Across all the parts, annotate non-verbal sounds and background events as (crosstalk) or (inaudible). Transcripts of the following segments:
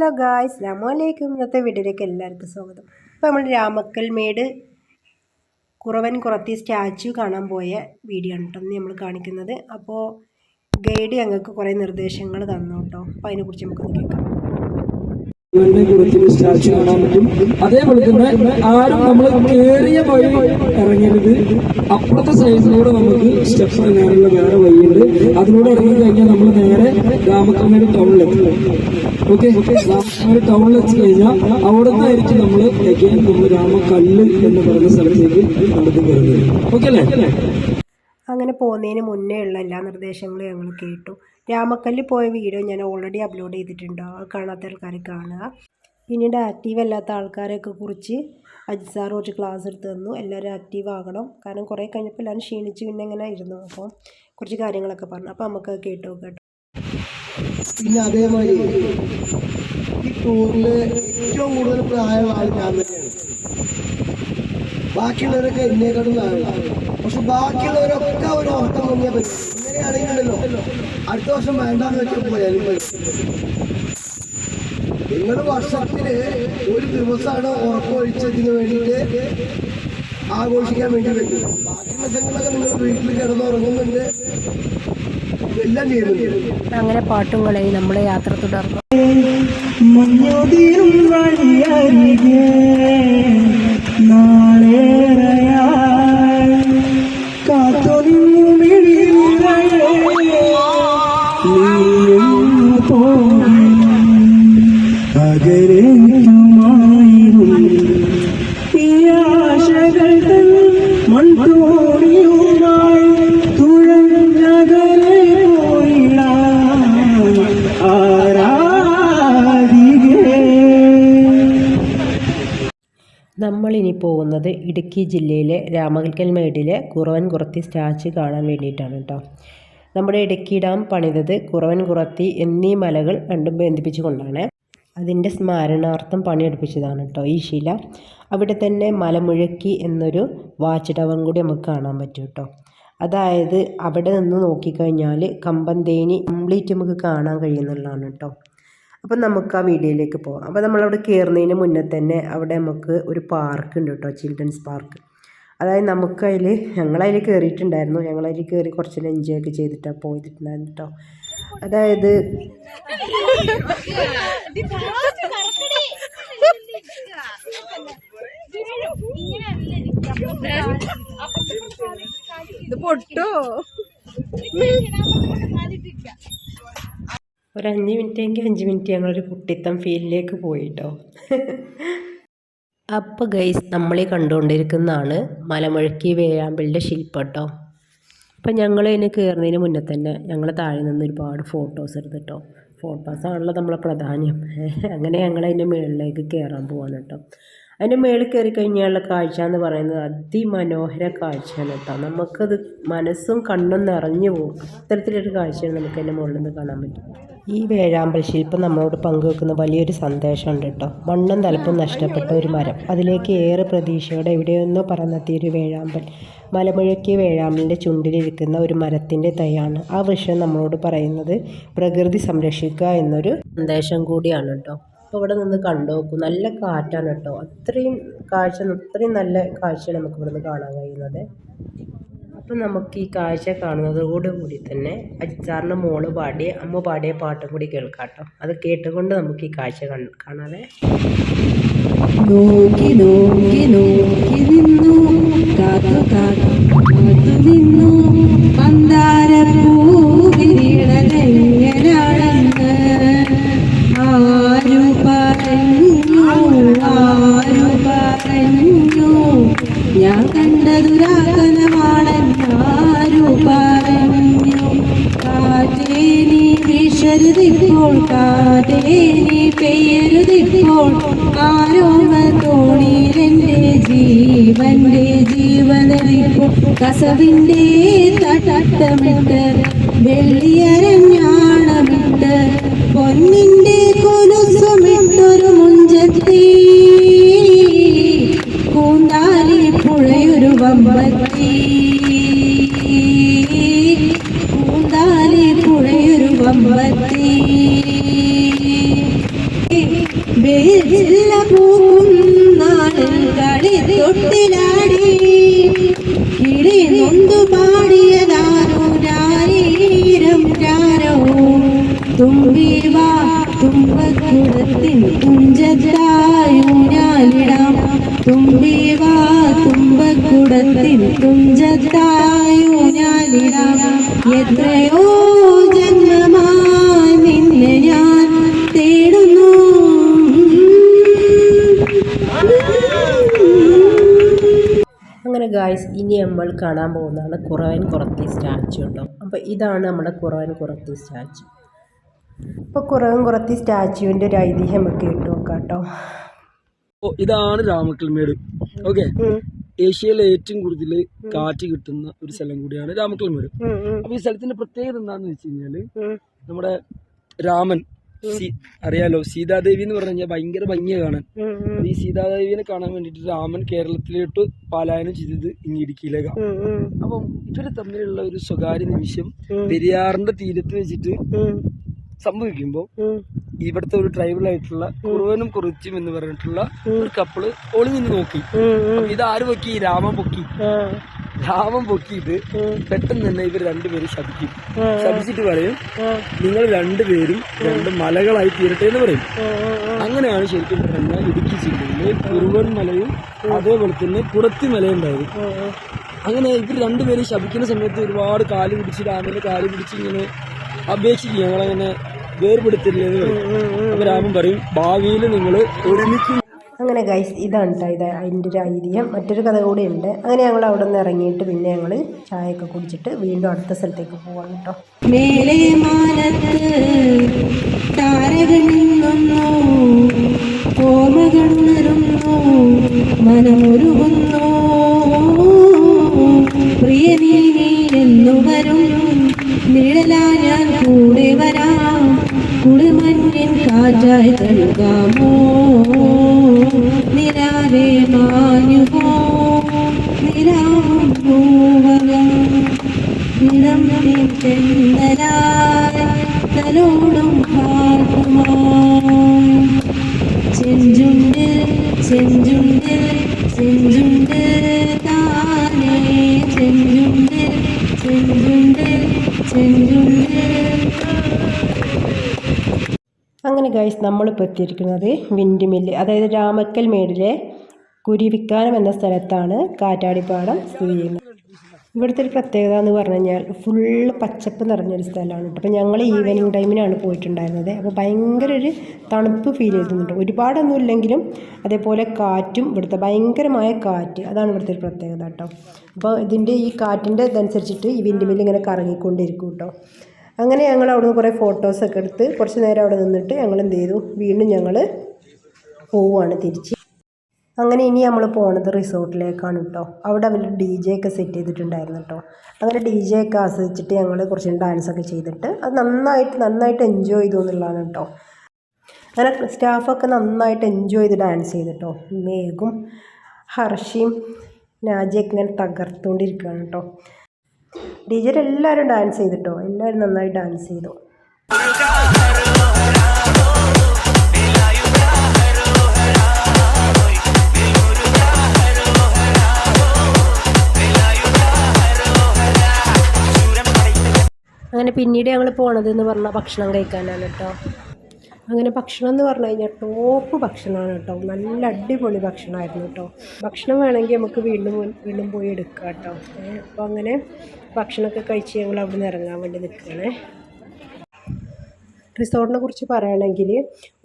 Hello guys അസ്ലാമലൈക്കും ഇന്നത്തെ വീഡിയോയിലേക്ക് എല്ലാവർക്കും സ്വാഗതം. ഇപ്പോൾ നമ്മൾ രാമക്കൽമേട് കുറവൻ കുറത്തി സ്റ്റാച്ചു കാണാൻ പോയ വീഡിയോ ആണ് കേട്ടോ നമ്മൾ കാണിക്കുന്നത്. അപ്പോൾ ഗൈഡ് ഞങ്ങൾക്ക് കുറേ നിർദ്ദേശങ്ങൾ തന്നു കേട്ടോ. അപ്പോൾ അതിനെക്കുറിച്ച് നമുക്കൊന്ന് കേൾക്കാം. സ്റ്റാച്ചു കാണാൻ പറ്റും. അതേപോലെ തന്നെ ആരും നമ്മൾ കയറിയ വഴി ഇറങ്ങരുത്. അപ്പുറത്തെ സൈഡിലൂടെ നമുക്ക് സ്റ്റെപ്സ് ഇറങ്ങാനുള്ള വേറെ വഴിയുണ്ട്. അതിലൂടെ ഇറങ്ങി കഴിഞ്ഞാൽ നമ്മൾ നേരെ രാമക്കൽമേട് ടൗണിലെത്തും ഓക്കെ രാമക്കൽമേട് ടൗണിലെത്തി കഴിഞ്ഞാൽ അവിടെ നിന്നായിരിക്കും നമ്മൾ again നമ്മൾ രാമക്കല്ല് എന്ന് പറയുന്ന സ്ഥലത്തേക്ക് നടന്നു വരുന്നത് ഓക്കെ അല്ലേ? അങ്ങനെ പോകുന്നതിന് മുന്നേ ഉള്ള എല്ലാ നിർദ്ദേശങ്ങളും ഞങ്ങൾ കേട്ടു. രാമക്കല്ലിൽ പോയ വീഡിയോ ഞാൻ ഓൾറെഡി അപ്ലോഡ് ചെയ്തിട്ടുണ്ട്. കാണാത്ത ആൾക്കാർ കാണുക. പിന്നീട് ആക്റ്റീവ് അല്ലാത്ത ആൾക്കാരെയൊക്കെ കുറിച്ച് അജിസാർ കുറച്ച് ക്ലാസ് എടുത്ത് തന്നു. എല്ലാവരും ആക്റ്റീവ് ആകണം. കാരണം കുറേ കഴിഞ്ഞപ്പോൾ എല്ലാവരും ക്ഷീണിച്ച് പിന്നെ ഇങ്ങനെ ഇരുന്നു. അപ്പോൾ കുറച്ച് കാര്യങ്ങളൊക്കെ പറഞ്ഞു. അപ്പോൾ നമുക്ക് കേട്ടോ കേട്ടോ. പിന്നെ അതേമാതിരി ഈ ടൂറിൽ ഏറ്റവും കൂടുതൽ പ്രായമുള്ള ആൾ ഞാൻ തന്നെയാണ്. ബാക്കിയുള്ളവരൊക്കെ എന്നെക്കാട്ടും പക്ഷെ ബാക്കിയുള്ളവരൊക്കെ ഒരു ഓട്ടം മുങ്ങിയാൽ പറ്റും ഇങ്ങനെയാണെങ്കിലല്ലോ അടുത്ത വർഷം വേണ്ടാന്ന് വെച്ചാൽ പോയാലും നിങ്ങൾ വർഷത്തിൽ ഒരു ദിവസമാണ് ഉറപ്പൊഴിച്ചതിന് വേണ്ടിയിട്ട് ആഘോഷിക്കാൻ വേണ്ടി വരുന്നത് ബാക്കി ദിവസങ്ങളൊക്കെ നിങ്ങൾ വീട്ടിൽ കിടന്നുറങ്ങുന്നുണ്ട്. എല്ലാം ചെയ്യുന്നുണ്ട്. അങ്ങനെ പാട്ടും കളയും നമ്മളെ യാത്ര തുടർന്നു. മഞ്ഞോതിരും വഴിയരികെ നമ്മളിനി പോകുന്നത് ഇടുക്കി ജില്ലയിലെ രാമകൽക്കൽമേടിലെ കുറവൻ കുറത്തി സ്റ്റാച്ചു കാണാൻ വേണ്ടിയിട്ടാണ് കേട്ടോ. നമ്മുടെ ഇടുക്കി ഡാം പണിതത് കുറവൻ കുറത്തി എന്നീ മലകൾ രണ്ടും ബന്ധിപ്പിച്ചുകൊണ്ടാണ്. അതിന്റെ സ്മരണാർത്ഥം പണിയെടുപ്പിച്ചതാണ് കേട്ടോ ഈ ശില. അവിടെ തന്നെ മലമുഴക്കി എന്നൊരു വാച്ച് കൂടി നമുക്ക് കാണാൻ പറ്റും കേട്ടോ. അതായത് അവിടെ നിന്ന് നോക്കിക്കഴിഞ്ഞാൽ കമ്പന്തേനി കംപ്ലീറ്റ് നമുക്ക് കാണാൻ കഴിയുന്നുള്ളതാണ് കേട്ടോ. അപ്പം നമുക്ക് ആ വീഡിയോയിലേക്ക് പോകാം അപ്പോൾ നമ്മളവിടെ കയറുന്നതിന് മുന്നേ തന്നെ അവിടെ നമുക്ക് ഒരു പാർക്ക് ഉണ്ട് കേട്ടോ ചിൽഡ്രൻസ് പാർക്ക്. അതായത് നമുക്കതിൽ ഞങ്ങളതിൽ കയറിയിട്ടുണ്ടായിരുന്നു ഞങ്ങളതിൽ കയറി കുറച്ച് എൻജോയ് ഒക്കെ ചെയ്തിട്ടാണ് പോയിട്ടുണ്ടായിരുന്നു കേട്ടോ അതായത് ഇത് പൊട്ടോ? ഒരു അഞ്ച് മിനിറ്റ് എങ്കിൽ അഞ്ച് മിനിറ്റ് ഞങ്ങളൊരു കുട്ടിത്തം ഫീലിലേക്ക് പോയിട്ടോ. അപ്പോൾ ഗൈസ് നമ്മളീ കണ്ടുകൊണ്ടിരിക്കുന്നതാണ് മലമുഴക്കി വേഴാമ്പലിന്റെ ശില്പം കേട്ടോ അപ്പം ഞങ്ങൾ അതിന് കയറുന്നതിന് മുന്നേ തന്നെ ഞങ്ങൾ താഴെ നിന്ന് ഒരുപാട് ഫോട്ടോസ് എടുത്തിട്ടോ. ഫോട്ടോസാണല്ലോ നമ്മളെ പ്രധാനം (laughs) അങ്ങനെ ഞങ്ങൾ അതിന്റെ മുകളിലേക്ക് കയറാൻ പോവാണ് കേട്ടോ അതിന്റെ മേളിൽ കയറി കഴിഞ്ഞാലുള്ള കാഴ്ച എന്ന് പറയുന്നത് അതിമനോഹര കാഴ്ചയാണ് കേട്ടോ. നമുക്കത് മനസ്സും കണ്ണും നിറഞ്ഞു പോകും. അത്തരത്തിലൊരു കാഴ്ചയാണ് നമുക്ക് അതിന്റെ മുകളിൽ നിന്ന് കാണാൻ പറ്റും. ഈ വേഴാമ്പൽ ശില്പം നമ്മളോട് പങ്കുവെക്കുന്ന വലിയൊരു സന്ദേശമുണ്ട് കേട്ടോ. മണ്ണും തലപ്പും നഷ്ടപ്പെട്ട ഒരു മരം. അതിലേക്ക് ഏറെ പ്രതീക്ഷയോടെ എവിടെയൊന്നോ പറന്നെത്തിയ ഒരു വേഴാമ്പൽ. മലമുഴക്കിയ വേഴാമ്പലിന്റെ ചുണ്ടിലിരിക്കുന്ന ഒരു മരത്തിന്റെ തൈയാണ്. ആ വൃക്ഷം നമ്മളോട് പറയുന്നത് പ്രകൃതി സംരക്ഷിക്കുക എന്നൊരു സന്ദേശം കൂടിയാണ് കേട്ടോ. അപ്പോൾ ഇവിടെ നിന്ന് കണ്ടു നല്ല കാറ്റാണ് കേട്ടോ. അത്രയും കാഴ്ച അത്രയും നല്ല കാഴ്ചയാണ് നമുക്ക് ഇവിടുന്ന് കാണാൻ കഴിയുന്നത്. അപ്പം നമുക്ക് ഈ കാഴ്ച കാണുന്നതോടുകൂടി തന്നെ അജിത്താറിന്റെ മോൾ പാടിയ അമ്മ പാടിയ പാട്ടും കൂടി കേൾക്കാം കേട്ടോ. അത് കേട്ടുകൊണ്ട് നമുക്ക് ഈ കാഴ്ച കാണാതെ നോക്കി നോക്കി നോക്കി നിന്നു. കാത്തു കാത്തു. നിന്നു കസവിന്റെ തട്ടമിട്ട് വെള്ളിയരഞ്ഞാണമിട്ട് പൊന്നിന്റെ കൊലുസുമിട്ടൊരു മുഞ്ചത്തി. കൂന്താലി പുഴയൊരു വമ്പത്തി. കൂന്താലി പുഴയൊരു വമ്പത്തി. വേരില്ല പൂക്കും നാടൻ കളി തൊട്ടിലാ തുമ്പി വാ തുഞ്ചത്തായോ ഞാനിടാം എത്രയോ ജന്മമായി നിന്നെ ഞാൻ തേടുന്നു. അങ്ങനെ ഗായ്സ് ഇനി നമ്മൾ കാണാൻ പോകുന്നതാണ് കുറവൻ കുറത്തി സ്റ്റാച്ചു കേട്ടോ അപ്പോൾ ഇതാണ് നമ്മുടെ കുറവൻ കുറത്തി സ്റ്റാച്ചു അപ്പോൾ കുറവൻ കുറത്തി സ്റ്റാച്ചുവിന്റെ ഒരു ഐതിഹ്യം ഒക്കെ ഇട്ട് നോക്കാം കേട്ടോ ഇതാണ് രാമക്കൽമേട്. ഓക്കെ ഏഷ്യയിലെ ഏറ്റവും കൂടുതൽ കാറ്റ് കിട്ടുന്ന ഒരു സ്ഥലം കൂടിയാണ് രാമക്കൽമേട്. അപ്പൊ ഈ സ്ഥലത്തിന്റെ പ്രത്യേകത എന്താന്ന് വെച്ച് കഴിഞ്ഞാൽ നമ്മുടെ രാമൻ അറിയാലോ സീതാദേവി എന്ന് പറഞ്ഞു കഴിഞ്ഞാൽ ഭയങ്കര ഭംഗിയ കാണാൻ. അപ്പൊ ഈ സീതാദേവിനെ കാണാൻ വേണ്ടിട്ട് രാമൻ കേരളത്തിലോട്ട് പാലായനം ചെയ്തത് ഇനി ഇടുക്കിയിലേക്കാണ് അപ്പം ഇവർ തമ്മിലുള്ള ഒരു സ്വകാര്യ നിമിഷം പെരിയാറിന്റെ തീരത്ത് വെച്ചിട്ട് സംഭവിക്കുമ്പോൾ ഇവിടുത്തെ ഒരു ട്രൈബൽ ആയിട്ടുള്ള കുറുവനും കുറിച്ചും എന്ന് പറഞ്ഞിട്ടുള്ള ഒരു കപ്പിൾ ഒളി നിന്ന് നോക്കി. ഇത് ആര് പൊക്കി? രാമൻ പൊക്കി. രാമൻ പൊക്കിയിട്ട് പെട്ടെന്ന് തന്നെ ഇവർ രണ്ടുപേരും ശപിക്കും. ശപിച്ചിട്ട് പറയും നിങ്ങൾ രണ്ടുപേരും രണ്ട് മലകളായി തീരട്ടെ എന്ന് പറയും. അങ്ങനെയാണ് ശരിക്കും പറഞ്ഞാൽ ഇടുക്കി ജില്ലയിലെ കുറുവൻ മലയും അതേപോലെ തന്നെ കുറത്തി മലയുണ്ടായത് അങ്ങനെ ഇവർ രണ്ടുപേരും ശപിക്കുന്ന സമയത്ത് ഒരുപാട് കാൽ പിടിച്ച് രാമന്റെ കാൽ പിടിച്ച് ഇങ്ങനെ അപേക്ഷിക്കും ഞങ്ങളങ്ങനെ പറയും അപ്പൊ രാമൻ പറയും ഭാവിയിൽ നിങ്ങൾ ഒരുമിച്ച് അങ്ങനെ ഗൈസ് ഇതാണ് കേട്ടോ ഇത് അതിന്റെ ഒരു ഐതിഹ്യം. മറ്റൊരു കഥ കൂടി ഉണ്ട് അങ്ങനെ ഞങ്ങൾ അവിടെ നിന്ന് ഇറങ്ങിയിട്ട് പിന്നെ ഞങ്ങൾ ചായയൊക്കെ കുടിച്ചിട്ട് വീണ്ടും അടുത്ത സ്ഥലത്തേക്ക് പോവാണ് കേട്ടോ മേലെ മാനത്ത് താരകൾ നിന്നു ഓമകണ്ണുന്നു മനമൊരുകുന്നു പ്രിയ നീ എന്നു വരും. നിഴലാ ഞാൻ കൂടെ വരാം. കുളിമഞ്ഞിൻ കാറ്റായി തഴുകാമോ? നിരാവേ മാഞ്ഞുപോ നിരാവും പൂവകം ഇളം തെന്നലായി തലോടും അങ്ങനെ ഗൈസ് നമ്മളിപ്പോൾ എത്തിയിരിക്കുന്നത് വിൻഡ് മില്ല് അതായത് രാമക്കൽ മേടിലെ കുരുവിക്കാനം എന്ന സ്ഥലത്താണ് കാറ്റാടിപ്പാടം സ്ഥിതി ചെയ്യുന്നത്. ഇവിടുത്തെ ഒരു പ്രത്യേകത എന്ന് പറഞ്ഞു കഴിഞ്ഞാൽ ഫുള്ള് പച്ചപ്പ് നിറഞ്ഞൊരു സ്ഥലമാണ് അപ്പോൾ ഞങ്ങൾ ഈവനിങ് ടൈമിനാണ് പോയിട്ടുണ്ടായിരുന്നത്. അപ്പോൾ ഭയങ്കര ഒരു തണുപ്പ് ഫീൽ ചെയ്തിട്ടുണ്ട് ഒരുപാടൊന്നും ഇല്ലെങ്കിലും അതേപോലെ കാറ്റും ഇവിടുത്തെ ഭയങ്കരമായ കാറ്റ്. അതാണ് ഇവിടുത്തെ ഒരു പ്രത്യേകത കേട്ടോ. അപ്പോൾ ഇതിന്റെ ഈ കാറ്റിന്റെ ഇതനുസരിച്ചിട്ട് ഈ വിൻഡ് മില്ല് ഇങ്ങനെ കറങ്ങിക്കൊണ്ടിരിക്കും കേട്ടോ. അങ്ങനെ ഞങ്ങൾ അവിടുന്ന് കുറേ ഫോട്ടോസൊക്കെ എടുത്ത് കുറച്ച് നേരം അവിടെ നിന്നിട്ട് ഞങ്ങൾ എന്ത് ചെയ്തു? വീണ്ടും ഞങ്ങൾ പോവുകയാണ് തിരിച്ച്. അങ്ങനെ ഇനി നമ്മൾ പോണത് റിസോർട്ടിലേക്കാണ് കേട്ടോ അവിടെ അവർ ഡി ജെ ഒക്കെ സെറ്റ് ചെയ്തിട്ടുണ്ടായിരുന്നു കേട്ടോ അങ്ങനെ ഡി ജെ ഒക്കെ ആസ്വദിച്ചിട്ട് ഞങ്ങൾ കുറച്ച് ഡാൻസൊക്കെ ചെയ്തിട്ട് അത് നന്നായിട്ട് നന്നായിട്ട് എൻജോയ് ചെയ്തു എന്നുള്ളതാണ് കേട്ടോ അങ്ങനെ സ്റ്റാഫൊക്കെ നന്നായിട്ട് എൻജോയ് ചെയ്ത് ഡാൻസ് ചെയ്തിട്ടോ മേഘും ഹർഷിയും നാജിയൊക്കെ ഇങ്ങനെ തകർത്തുകൊണ്ടിരിക്കുകയാണ് കേട്ടോ ഡി ജെ എല്ലാവരും ഡാൻസ് ചെയ്തിട്ടോ എല്ലാവരും നന്നായി ഡാൻസ് ചെയ്തു. അങ്ങനെ പിന്നീട് ഞങ്ങൾ പോണത് എന്ന് പറഞ്ഞാൽ ഭക്ഷണം കഴിക്കാനാണ് കേട്ടോ. അങ്ങനെ ഭക്ഷണം എന്ന് പറഞ്ഞു കഴിഞ്ഞാൽ ടോപ്പ് ഭക്ഷണമാണ് കേട്ടോ. നല്ല അടിപൊളി ഭക്ഷണമായിരുന്നു കേട്ടോ. ഭക്ഷണം വേണമെങ്കിൽ നമുക്ക് വീണ്ടും വീണ്ടും പോയി എടുക്കാം കേട്ടോ. അപ്പോൾ അങ്ങനെ ഭക്ഷണമൊക്കെ കഴിച്ച് ഞങ്ങൾ അവിടെ നിന്ന് ഇറങ്ങാൻ വേണ്ടി നിൽക്കുകയാണേ. റിസോർട്ടിനെ കുറിച്ച് പറയുകയാണെങ്കിൽ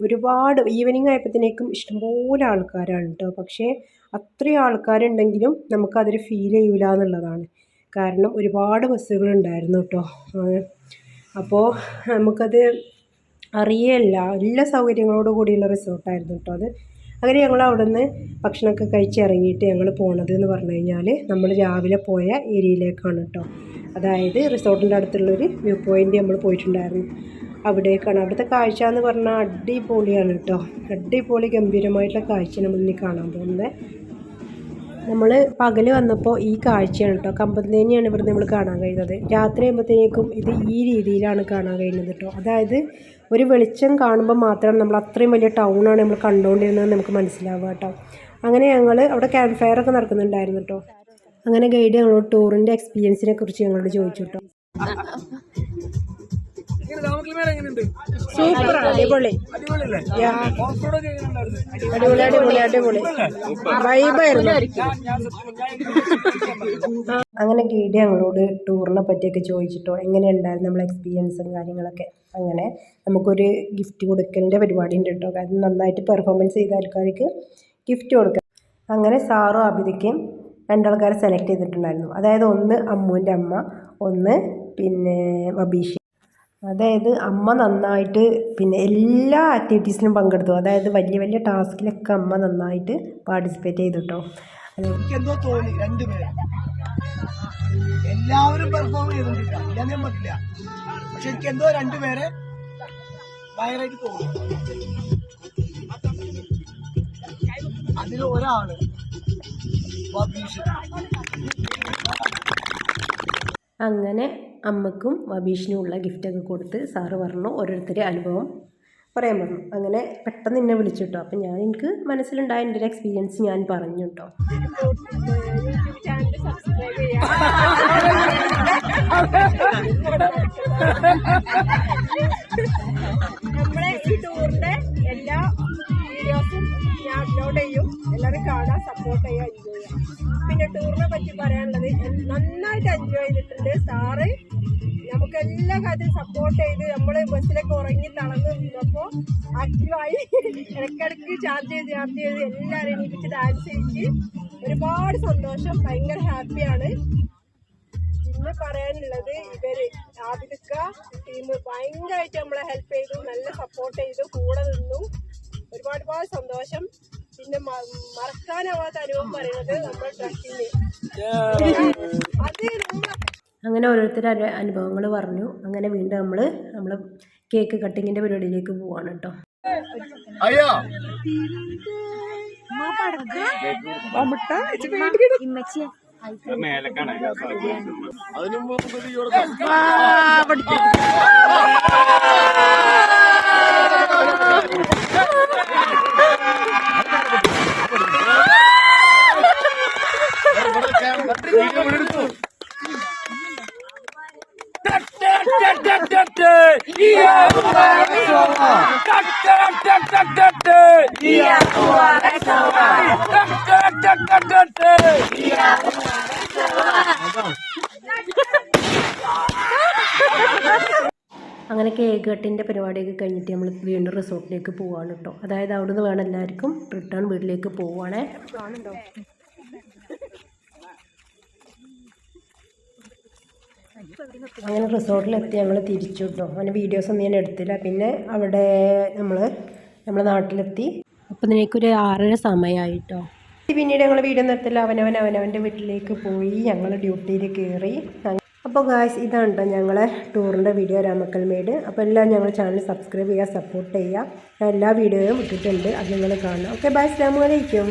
ഒരുപാട് ഈവനിങ് ആയപ്പോഴത്തേക്കും ഇഷ്ടംപോലെ ആൾക്കാരാണ് കേട്ടോ. പക്ഷേ അത്രയും ആൾക്കാരുണ്ടെങ്കിലും നമുക്കതൊരു ഫീൽ ചെയ്യൂല എന്നുള്ളതാണ്. കാരണം ഒരുപാട് ബസ്സുകളുണ്ടായിരുന്നു കേട്ടോ. അപ്പോൾ നമുക്കത് അറിയല്ല. എല്ലാ സൗകര്യങ്ങളോട് കൂടിയുള്ള റിസോർട്ടായിരുന്നു കേട്ടോ അത്. അങ്ങനെ ഞങ്ങൾ അവിടെ നിന്ന് ഭക്ഷണമൊക്കെ കഴിച്ച് ഇറങ്ങിയിട്ട് ഞങ്ങൾ പോണത് എന്ന് പറഞ്ഞു കഴിഞ്ഞാൽ നമ്മൾ രാവിലെ പോയ ഏരിയയിലേക്കാണ് കേട്ടോ. അതായത് റിസോർട്ടിന്റെ അടുത്തുള്ളൊരു വ്യൂ പോയിന്റ് നമ്മൾ പോയിട്ടുണ്ടായിരുന്നു. അവിടേക്കാണ്. അവിടുത്തെ കാഴ്ച എന്ന് പറഞ്ഞാൽ അടിപൊളിയാണ് കേട്ടോ. അടിപൊളി ഗംഭീരമായിട്ടുള്ള കാഴ്ച നമ്മൾ ഇനി കാണാൻ പോകുന്നത്. നമ്മൾ പകൽ വന്നപ്പോൾ ഈ കാഴ്ചയാണ് കേട്ടോ കമ്പത്തേനെയാണ് ഇവിടെ നമ്മൾ കാണാൻ കഴിയുന്നത്. രാത്രി ആകുമ്പോഴത്തേക്കും ഇത് ഈ രീതിയിലാണ് കാണാൻ കഴിയുന്നത് കേട്ടോ അതായത് ഒരു വെളിച്ചം കാണുമ്പോൾ മാത്രം നമ്മൾ അത്രയും വലിയ ടൗണാണ് നമ്മൾ കണ്ടുകൊണ്ടിരുന്നത് നമുക്ക് മനസ്സിലാവുക കേട്ടോ അങ്ങനെ ഞങ്ങൾ അവിടെ ക്യാമ്പ് ഫയർ ഒക്കെ നടക്കുന്നുണ്ടായിരുന്നു കേട്ടോ അങ്ങനെ ഗൈഡ് ഞങ്ങളോട് ടൂറിന്റെ എക്സ്പീരിയൻസിനെ കുറിച്ച് ഞങ്ങളോട് ചോദിച്ചു കേട്ടോ (laughs) സൂപ്പർ അടിപൊളി. അടിപൊളി അടിപൊളി അടിപൊളി. വൈബായിരുന്നു (laughs) അങ്ങനെ ഗൈഡ് ഞങ്ങളോട് ടൂറിനെ പറ്റിയൊക്കെ ചോദിച്ചിട്ടോ എങ്ങനെയുണ്ടായിരുന്നു നമ്മളെ എക്സ്പീരിയൻസും കാര്യങ്ങളൊക്കെ? അങ്ങനെ നമുക്കൊരു ഗിഫ്റ്റ് കൊടുക്കലിന്റെ പരിപാടി ഉണ്ട് കേട്ടോ. കാരണം നന്നായിട്ട് പെർഫോമൻസ് ചെയ്ത ആൾക്കാർക്ക് ഗിഫ്റ്റ് കൊടുക്കാം. അങ്ങനെ സാറും അഭിതയ്ക്കും രണ്ടാൾക്കാരെ സെലക്ട് ചെയ്തിട്ടുണ്ടായിരുന്നു. അതായത് ഒന്ന് അമ്മുവിന്റെ അമ്മ ഒന്ന് പിന്നെ വബീഷ്. അതായത് അമ്മ നന്നായിട്ട് പിന്നെ എല്ലാ ആക്ടിവിറ്റീസിലും പങ്കെടുത്തു. അതായത് വലിയ വലിയ ടാസ്കിലൊക്കെ അമ്മ നന്നായിട്ട് പാർട്ടിസിപ്പേറ്റ് ചെയ്തു കേട്ടോ എനിക്ക് എന്തോ തോന്നി രണ്ടുപേരും. എല്ലാവരും പെർഫോം ചെയ്തിട്ടില്ല. ഇല്ലാന്ന് ഞാൻ പറ്റില്ല പക്ഷെ എനിക്ക് എന്തോ രണ്ടുപേരെ ഭയങ്കരമായിട്ട് തോന്നി. അതിൽ ഒരാൾ അങ്ങനെ അമ്മക്കും വബീഷിനും ഉള്ള ഗിഫ്റ്റൊക്കെ കൊടുത്ത് സാറ് പറഞ്ഞു ഓരോരുത്തരെ അനുഭവം പറയാൻ പറഞ്ഞു. അങ്ങനെ പെട്ടെന്ന് എന്നെ വിളിച്ചു കേട്ടോ അപ്പം ഞാൻ എനിക്ക് മനസ്സിലുണ്ടായ എന്റെ ഒരു എക്സ്പീരിയൻസ് ഞാൻ പറഞ്ഞു കേട്ടോ ഈ ടൂറിന്റെ എല്ലാ വീഡിയോസും ഞാൻ അപ്ലോഡ് ചെയ്യും. എല്ലാവരും കാണാൻ സപ്പോർട്ട് ചെയ്യുക. എൻജോയ് ടൂറിനെ പറ്റി പറയാനുള്ളത്. നന്നായിട്ട് എൻജോയ് ചെയ്തിട്ടുണ്ട്. സാറ് നമുക്ക് എല്ലാ കാര്യത്തിലും സപ്പോർട്ട് ചെയ്ത് നമ്മൾ ബസ്സിലൊക്കെ ഉറങ്ങി തളർന്നു നിന്നപ്പോൾ ആക്റ്റീവായി ഇടയ്ക്കിടയ്ക്ക് ചാർജ് ചെയ്ത് ചാർജ് ചെയ്ത് എല്ലാവരും എണീപ്പിച്ച് ഡാൻസ് ചെയ്യിച്ച് ഒരുപാട് സന്തോഷം. ഭയങ്കര ഹാപ്പിയാണ് പിന്നെ പറയാനുള്ളത് ഇവർ ആദിക്ക ടീം ഭയങ്കരമായിട്ട് നമ്മളെ ഹെൽപ്പ് ചെയ്തു നല്ല സപ്പോർട്ട് ചെയ്തു കൂടെ നിന്നു. ഒരുപാട് ഒരുപാട് സന്തോഷം. പിന്നെ മറക്കാനാവാത്ത അനുഭവം പറയുന്നത് നമ്മൾ ട്രക്കിങ് അത് നമ്മളെ അങ്ങനെ ഓരോരുത്തരുടെ അനുഭവങ്ങൾ പറഞ്ഞു അങ്ങനെ വീണ്ടും നമ്മൾ നമ്മൾ കേക്ക് കട്ടിങ്ങിന്റെ പരിപാടിയിലേക്ക് പോവാണ് കേട്ടോ അങ്ങനെ കേക്ക് കട്ടിന്റെ പരിപാടിയൊക്കെ കഴിഞ്ഞിട്ട് നമ്മൾ വീണ്ടും റിസോർട്ടിലേക്ക് പോവാണ് കേട്ടോ അതായത് അവിടുന്ന് വേണം എല്ലാവർക്കും റിട്ടേൺ വീട്ടിലേക്ക് പോവുകയാണേ അങ്ങനെ റിസോർട്ടിലെത്തി ഞങ്ങൾ തിരിച്ചു കേട്ടോ അങ്ങനെ വീഡിയോസ് ഒന്നും ഞാൻ എടുത്തില്ല. പിന്നെ അവിടെ നമ്മൾ നമ്മുടെ നാട്ടിലെത്തി. അപ്പം ഇതിനേക്കൊരു ആറര സമയമായിട്ടോ പിന്നീട് ഞങ്ങൾ വീഡിയോ നിർത്തില്ല. അവനവൻ അവനവന്റെ വീട്ടിലേക്ക് പോയി. ഞങ്ങൾ ഡ്യൂട്ടിയിൽ കയറി അപ്പോൾ ഗായ്സ് ഇതാണ് കേട്ടോ ഞങ്ങളെ ടൂറിന്റെ വീഡിയോ രാമക്കൽമേട്. അപ്പോൾ എല്ലാം ഞങ്ങൾ ചാനൽ സബ്സ്ക്രൈബ് ചെയ്യുക സപ്പോർട്ട് ചെയ്യുക. എല്ലാ വീഡിയോയും ഇട്ടിട്ടുണ്ട്. അത് നിങ്ങൾ കാണണം ഓക്കെ ബൈ അസ്ലാമലൈക്കും